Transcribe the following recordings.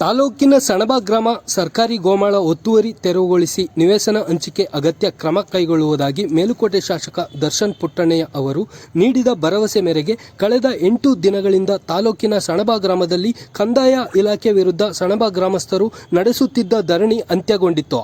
ತಾಲೂಕಿನ ಸಣಬ ಗ್ರಾಮ ಸರ್ಕಾರಿ ಗೋಮಾಳ ಒತ್ತುವರಿ ತೆರವುಗೊಳಿಸಿ ನಿವೇಶನ ಹಂಚಿಕೆ ಅಗತ್ಯ ಕ್ರಮ ಕೈಗೊಳ್ಳುವುದಾಗಿ ಮೇಲುಕೋಟೆ ಶಾಸಕ ದರ್ಶನ್ ಪುಟ್ಟಣ್ಣಯ್ಯ ಅವರು ನೀಡಿದ ಭರವಸೆ ಮೇರೆಗೆ ಕಳೆದ ಎಂಟು ದಿನಗಳಿಂದ ತಾಲೂಕಿನ ಸಣಬ ಗ್ರಾಮದಲ್ಲಿ ಕಂದಾಯ ಇಲಾಖೆ ವಿರುದ್ಧ ಸಣಬ ಗ್ರಾಮಸ್ಥರು ನಡೆಸುತ್ತಿದ್ದ ಧರಣಿ ಅಂತ್ಯಗೊಂಡಿತ್ತು.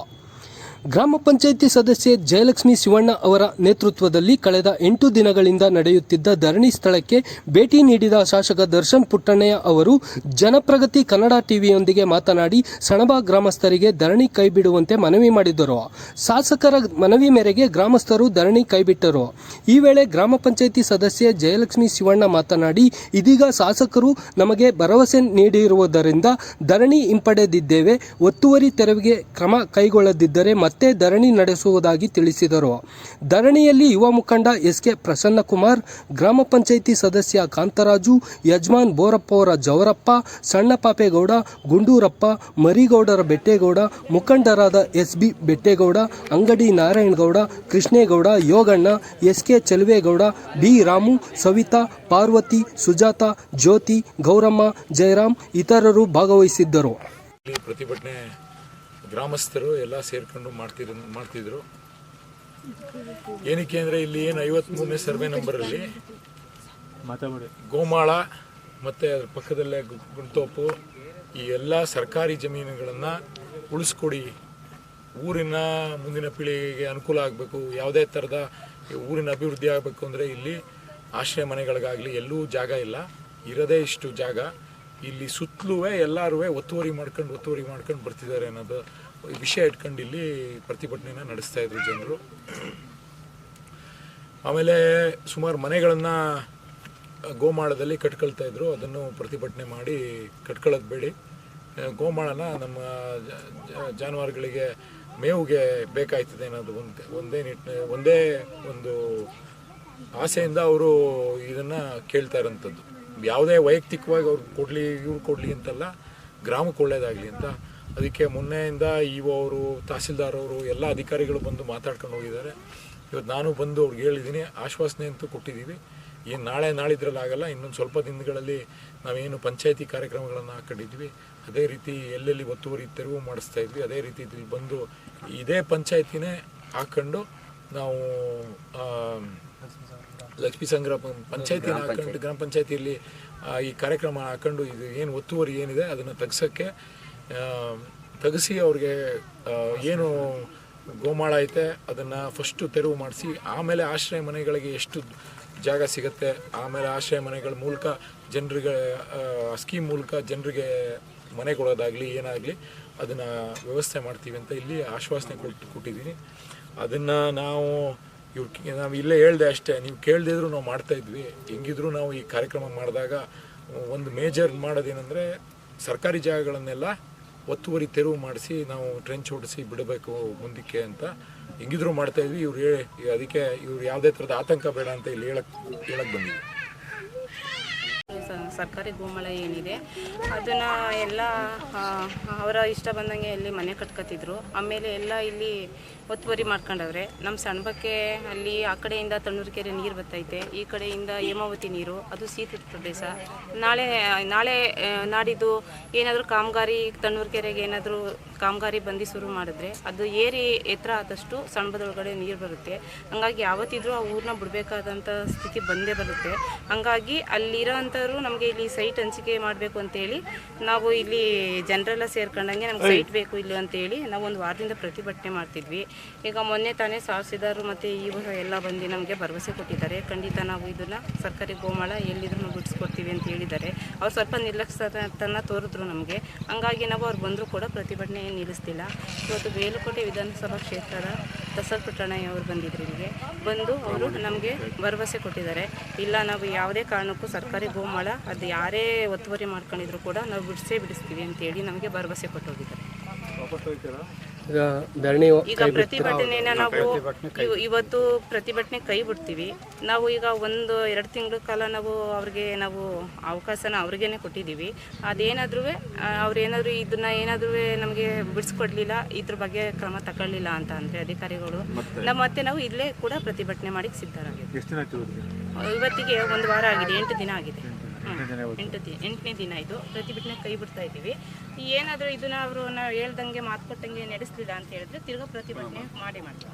ಗ್ರಾಮ ಪಂಚಾಯಿತಿ ಸದಸ್ಯೆ ಜಯಲಕ್ಷ್ಮಿ ಶಿವಣ್ಣ ಅವರ ನೇತೃತ್ವದಲ್ಲಿ ಕಳೆದ ಎಂಟು ದಿನಗಳಿಂದ ನಡೆಯುತ್ತಿದ್ದ ಧರಣಿ ಸ್ಥಳಕ್ಕೆ ಭೇಟಿ ನೀಡಿದ ಶಾಸಕ ದರ್ಶನ್ ಪುಟ್ಟಣ್ಣಯ್ಯ ಅವರು, ಜನಪ್ರಗತಿ ಕನ್ನಡ ಟಿವಿಯೊಂದಿಗೆ ಮಾತನಾಡಿ ಸಣಬ ಗ್ರಾಮಸ್ಥರಿಗೆ ಧರಣಿ ಕೈಬಿಡುವಂತೆ ಮನವಿ ಮಾಡಿದರು ಶಾಸಕರ ಮನವಿ ಮೇರೆಗೆ ಗ್ರಾಮಸ್ಥರು ಧರಣಿ ಕೈಬಿಟ್ಟರು. ಈ ವೇಳೆ ಗ್ರಾಮ ಪಂಚಾಯಿತಿ ಸದಸ್ಯೆ ಜಯಲಕ್ಷ್ಮಿ ಶಿವಣ್ಣ ಮಾತನಾಡಿ, ಇದೀಗ ಶಾಸಕರು ನಮಗೆ ಭರವಸೆ ನೀಡಿರುವುದರಿಂದ ಧರಣಿ ಹಿಂಪಡೆದಿದ್ದೇವೆ. ಒತ್ತುವರಿ ತೆರವಿಗೆ ಕ್ರಮ ಕೈಗೊಳ್ಳದಿದ್ದರೆ ಮತ್ತೆ ಧರಣಿ ನಡೆಸುವುದಾಗಿ ತಿಳಿಸಿದರು. ಧರಣಿಯಲ್ಲಿ ಯುವ ಮುಖಂಡ ಎಸ್ ಕೆ ಪ್ರಸನ್ನಕುಮಾರ್, ಗ್ರಾಮ ಪಂಚಾಯಿತಿ ಸದಸ್ಯ ಕಾಂತರಾಜು, ಯಜಮಾನ್ ಬೋರಪ್ಪ ಅವರ ಜವರಪ್ಪ, ಸಣ್ಣ ಪಾಪೇಗೌಡ, ಗುಂಡೂರಪ್ಪ, ಮರಿಗೌಡರ ಬೆಟ್ಟೇಗೌಡ, ಮುಖಂಡರಾದ S B Bettegowda, Angadi Narayanagowda, Krishnegowda, Yoganna S K Cheluvegowda, B Ramu, Savitha, Parvathi, Sujatha, Jyothi, Gowramma, Jayaram ಇತರರು ಭಾಗವಹಿಸಿದ್ದರು. ಪ್ರತಿಭಟನೆ ಗ್ರಾಮಸ್ಥರು ಎಲ್ಲ ಸೇರ್ಕೊಂಡು ಮಾಡ್ತಿದ್ರು ಮಾಡ್ತಿದ್ರು. ಏನಕ್ಕೆ ಅಂದರೆ ಇಲ್ಲಿ ಏನು ಐವತ್ಮೂರನೇ ಸರ್ವೆ ನಂಬರಲ್ಲಿ ಗೋಮಾಳ ಮತ್ತು ಅದ್ರ ಪಕ್ಕದಲ್ಲೇ ಗು- ಗುಂಡ್ತೋಪು ಈ ಎಲ್ಲ ಸರ್ಕಾರಿ ಜಮೀನುಗಳನ್ನು ಉಳಿಸ್ಕೊಡಿ. ಊರಿನ ಮುಂದಿನ ಪೀಳಿಗೆಗೆ ಅನುಕೂಲ ಆಗಬೇಕು. ಯಾವುದೇ ಥರದ ಊರಿನ ಅಭಿವೃದ್ಧಿ ಆಗಬೇಕು ಅಂದರೆ ಇಲ್ಲಿ ಆಶ್ರಯ ಮನೆಗಳಿಗಾಗಲಿ ಎಲ್ಲೂ ಜಾಗ ಇಲ್ಲ. ಇರದೇ ಇಷ್ಟು ಜಾಗ. ಇಲ್ಲಿ ಸುತ್ತಲೂ ಎಲ್ಲರೂ ಒತ್ತುವರಿ ಮಾಡ್ಕೊಂಡು ಒತ್ತುವರಿ ಮಾಡ್ಕೊಂಡು ಬರ್ತಿದ್ದಾರೆ ಅನ್ನೋದು ವಿಷಯ ಇಟ್ಕೊಂಡು ಇಲ್ಲಿ ಪ್ರತಿಭಟನೆನ ನಡೆಸ್ತಾ ಇದ್ರು ಜನರು. ಆಮೇಲೆ ಸುಮಾರು ಮನೆಗಳನ್ನು ಗೋಮಾಳದಲ್ಲಿ ಕಟ್ಕೊಳ್ತಾ ಇದ್ರು. ಅದನ್ನು ಪ್ರತಿಭಟನೆ ಮಾಡಿ ಕಟ್ಕೊಳ್ಳೋದು ಬೇಡಿ. ಗೋಮಾಳನ ನಮ್ಮ ಜಾನುವಾರುಗಳಿಗೆ ಮೇವುಗೆ ಬೇಕಾಯ್ತದೆ ಅನ್ನೋದು ಒಂದು, ಒಂದೇ ನಿಟ್ಟಿನ ಒಂದೇ ಒಂದು ಆಸೆಯಿಂದ ಅವರು ಇದನ್ನು ಕೇಳ್ತಾ ಇರೋಂಥದ್ದು. ಯಾವುದೇ ವೈಯಕ್ತಿಕವಾಗಿ ಅವ್ರು ಕೊಡಲಿ, ಇವ್ರು ಕೊಡಲಿ ಅಂತಲ್ಲ, ಗ್ರಾಮಕ್ಕೆ ಒಳ್ಳೇದಾಗಲಿ ಅಂತ ಅದಕ್ಕೆ ಮೊನ್ನೆಯಿಂದ ಒ ಅವರು ತಹಸೀಲ್ದಾರ್ ಅವರು ಎಲ್ಲ ಅಧಿಕಾರಿಗಳು ಬಂದು ಮಾತಾಡ್ಕೊಂಡು ಹೋಗಿದ್ದಾರೆ. ಇವತ್ತು ನಾನು ಬಂದು ಅವ್ರಿಗೆ ಹೇಳಿದ್ದೀನಿ ಆಶ್ವಾಸನೆ ಅಂತೂ ಕೊಟ್ಟಿದ್ದೀವಿ. ಏನು ನಾಳೆ ನಾಳಿದ್ರಲ್ಲಿ ಆಗಲ್ಲ ಇನ್ನೊಂದು ಸ್ವಲ್ಪ ದಿನಗಳಲ್ಲಿ ನಾವೇನು ಪಂಚಾಯತಿ ಕಾರ್ಯಕ್ರಮಗಳನ್ನು ಹಾಕೊಂಡಿದ್ವಿ. ಅದೇ ರೀತಿ ಎಲ್ಲೆಲ್ಲಿ ಒತ್ತುವರಿ ತೆರವು ಮಾಡಿಸ್ತಾ ಇದ್ವಿ. ಅದೇ ರೀತಿ ಇಲ್ಲಿ ಬಂದು ಇದೇ ಪಂಚಾಯತಿನೇ ಹಾಕ್ಕೊಂಡು ನಾವು ಲಕ್ಷ್ಮೀ ಸಂಗ್ರಹ ಪಂಚಾಯತಿ ಹಾಕೊಂಡು ಗ್ರಾಮ ಪಂಚಾಯತಿಯಲ್ಲಿ ಈ ಕಾರ್ಯಕ್ರಮ ಹಾಕೊಂಡು ಇದು ಏನು ಒತ್ತುವರಿ ಏನಿದೆ ಅದನ್ನು ತೆಗ್ಸೋಕ್ಕೆ ತೆಗೆಸಿ ಅವ್ರಿಗೆ ಏನು ಗೋಮಾಳ ಐತೆ, ಅದನ್ನು ಫಸ್ಟು ತೆರವು ಮಾಡಿಸಿ, ಆಮೇಲೆ ಆಶ್ರಯ ಮನೆಗಳಿಗೆ ಎಷ್ಟು ಜಾಗ ಸಿಗುತ್ತೆ, ಆಮೇಲೆ ಆಶ್ರಯ ಮನೆಗಳ ಮೂಲಕ ಜನರಿಗೆ ಸ್ಕೀಮ್ ಮೂಲಕ ಜನರಿಗೆ ಮನೆ ಕೊಡೋದಾಗಲಿ, ಏನಾಗಲಿ, ಅದನ್ನು ವ್ಯವಸ್ಥೆ ಮಾಡ್ತೀವಿ ಅಂತ ಇಲ್ಲಿ ಆಶ್ವಾಸನೆ ಕೊಟ್ಟು ಕೊಟ್ಟಿದ್ದೀನಿ ಅದನ್ನು ನಾವು ಇವ್ರು ನಾವು ಇಲ್ಲೇ ಹೇಳಿದೆ ಅಷ್ಟೇ, ನೀವು ಕೇಳ್ದಿದ್ರು ನಾವು ಮಾಡ್ತಾಯಿದ್ವಿ ಹೆಂಗಿದ್ರು ನಾವು ಈ ಕಾರ್ಯಕ್ರಮ ಮಾಡಿದಾಗ, ಒಂದು ಮೇಜರ್ ಮಾಡೋದೇನೆಂದರೆ ಸರ್ಕಾರಿ ಜಾಗಗಳನ್ನೆಲ್ಲ ಒತ್ತುವರಿ ತೆರವು ಮಾಡಿಸಿ ನಾವು ಟ್ರೆಂಚ್ ಹೊಡಿಸಿ ಬಿಡಬೇಕು ಮುಂದಕ್ಕೆ ಅಂತ ಹೆಂಗಿದ್ರು ಮಾಡ್ತಾ ಇದ್ವಿ. ಇವ್ರು ಹೇಳಿ, ಅದಕ್ಕೆ ಇವ್ರು ಯಾವುದೇ ಥರದ ಆತಂಕ ಬೇಡ ಅಂತ ಇಲ್ಲಿ ಹೇಳಕ್ ಹೇಳಕ್ ಬಂದಿದ್ವಿ. ಸರ್ಕಾರಿ ಗೋಮಳ ಏನಿದೆ, ಅದನ್ನು ಎಲ್ಲ ಅವರ ಇಷ್ಟ ಬಂದಂಗೆ ಇಲ್ಲಿ ಮನೆ ಕಟ್ಕೊತಿದ್ರು ಆಮೇಲೆ ಎಲ್ಲ ಇಲ್ಲಿ ಒತ್ತುವರಿ ಮಾಡ್ಕೊಂಡವ್ರೆ. ನಮ್ಮ ಸಣ್ಬಕ್ಕೆ ಅಲ್ಲಿ ಆ ಕಡೆಯಿಂದ ತಣ್ಣೂರುಕೆರೆ ನೀರು ಬರ್ತೈತೆ ಈ ಕಡೆಯಿಂದ ಹೇಮಾವತಿ ನೀರು, ಅದು ಸೀತ ಪ್ರದೇಶ. ನಾಳೆ ನಾಳೆ ನಾಡಿದ್ದು ಏನಾದರೂ ಕಾಮಗಾರಿ, ತಣ್ಣೂರುಕೆರೆಗೆ ಏನಾದರೂ ಕಾಮಗಾರಿ ಬಂದು ಶುರು ಮಾಡಿದ್ರೆ ಅದು ಏರಿ ಎತ್ತರ ಆದಷ್ಟು ಸಣ್ಬದೊಳಗಡೆ ನೀರು ಬರುತ್ತೆ. ಹಂಗಾಗಿ ಯಾವತ್ತಿದ್ರೂ ಆ ಊರನ್ನ ಬಿಡಬೇಕಾದಂಥ ಸ್ಥಿತಿ ಬಂದೇ ಬರುತ್ತೆ. ಹಂಗಾಗಿ ಅಲ್ಲಿರೋ ಅಂಥವ್ರು ನಮಗೆ ಇಲ್ಲಿ ಸೈಟ್ ಹಂಚಿಕೆ ಮಾಡಬೇಕು ಅಂತೇಳಿ ನಾವು ಇಲ್ಲಿ ಜನರೆಲ್ಲ ಸೇರ್ಕೊಂಡಂಗೆ ನಮ್ಗೆ ಸೈಟ್ ಬೇಕು ಇಲ್ಲಿ ಅಂತೇಳಿ ನಾವು ಒಂದು ವಾರದಿಂದ ಪ್ರತಿಭಟನೆ ಮಾಡ್ತಿದ್ವಿ. ಈಗ ಮೊನ್ನೆ ತಾನೇ ಸಾರ್ಸಿದಾರು ಮತ್ತು ಇವರು ಎಲ್ಲ ಬಂದು ನಮಗೆ ಭರವಸೆ ಕೊಟ್ಟಿದ್ದಾರೆ. ಖಂಡಿತ ನಾವು ಇದನ್ನು ಸರ್ಕಾರಿ ಗೋಮಾಳ ಎಲ್ಲಿದ್ರು ಬಿಡಿಸ್ಕೊಡ್ತೀವಿ ಅಂತ ಹೇಳಿದ್ದಾರೆ. ಅವ್ರು ಸ್ವಲ್ಪ ನಿರ್ಲಕ್ಷ್ಯತನ ತೋರಿದ್ರು ನಮಗೆ. ಹಂಗಾಗಿ ನಾವು ಅವ್ರು ಬಂದರೂ ಕೂಡ ಪ್ರತಿಭಟನೆ ಏನು ನಿಲ್ಲಿಸ್ತಿಲ್ಲ. ಇವತ್ತು ಬೇಲುಕೋಟೆ ವಿಧಾನಸಭಾ ಕ್ಷೇತ್ರದ ದಸರ್ ಪುಟ್ಟಣ್ಣಯ್ಯ ಅವರು ಬಂದಿದ್ರು ಇಲ್ಲಿಗೆ. ಬಂದು ಅವರು ನಮಗೆ ಭರವಸೆ ಕೊಟ್ಟಿದ್ದಾರೆ. ಇಲ್ಲ, ನಾವು ಯಾವುದೇ ಕಾರಣಕ್ಕೂ ಸರ್ಕಾರಿ ಗೋಮಾಳ, ಅದು ಯಾರೇ ಒತ್ತುವರಿ ಮಾಡ್ಕೊಂಡಿದ್ರು ಕೂಡ ನಾವು ಬಿಡಿಸೇ ಬಿಡಿಸ್ತೀವಿ ಅಂತೇಳಿ ನಮಗೆ ಭರವಸೆ ಕೊಟ್ಟೋಗಿದ್ದಾರೆ. ಈಗ ಧರಣಿ ಈಗ ಪ್ರತಿಭಟನೆನ ನಾವು ಇವ್- ಇವತ್ತು ಪ್ರತಿಭಟನೆ ಕೈ ಬಿಡ್ತೀವಿ. ನಾವು ಈಗ ಒಂದು ಎರಡು ತಿಂಗಳ ಕಾಲ ನಾವು ಅವ್ರಿಗೆ ನಾವು ಅವಕಾಶನ ಅವ್ರಿಗೇನೆ ಕೊಟ್ಟಿದ್ದೀವಿ. ಅದೇನಾದ್ರೂ ಅವ್ರೇನಾದ್ರೂ ಇದನ್ನ ಏನಾದ್ರೂ ನಮಗೆ ಬಿಡಿಸ್ಕೊಡ್ಲಿಲ್ಲ ಇದ್ರ ಬಗ್ಗೆ ಕ್ರಮ ತಗೊಳ್ಳಿಲ್ಲ ಅಂತ ಅಂದ್ರೆ ಅಧಿಕಾರಿಗಳು. ನಮ್ಮ ಮತ್ತೆ ನಾವು ಇಲ್ಲೇ ಕೂಡ ಪ್ರತಿಭಟನೆ ಮಾಡಿ ಸಿದ್ಧರಾಗಿದ್ದೀವಿ. ಎಷ್ಟು ದಿನ ಆಯ್ತು ಇವತ್ತಿಗೆ? ಇವತ್ತಿಗೆ ಒಂದು ವಾರ ಆಗಿದೆ ಎಂಟು ದಿನ ಆಗಿದೆ. ಎಂಟು ಎಂಟನೇ ದಿನ ಇದು ಪ್ರತಿಭಟನೆ ಕೈ ಬಿಡ್ತಾ ಇದ್ದೀವಿ. ಏನಾದರೂ ಇದನ್ನ ಅವರು ನಾವು ಹೇಳ್ದಂಗೆ ಮಾತು ಕೊಟ್ಟಂಗೆ ನಡೆಸಲಿಲ್ಲ ಅಂತ ಹೇಳಿದ್ರೆ ತಿರ್ಗಾ ಪ್ರತಿಭಟನೆ ಮಾಡಿ ಮಾಡ್ತೀವಿ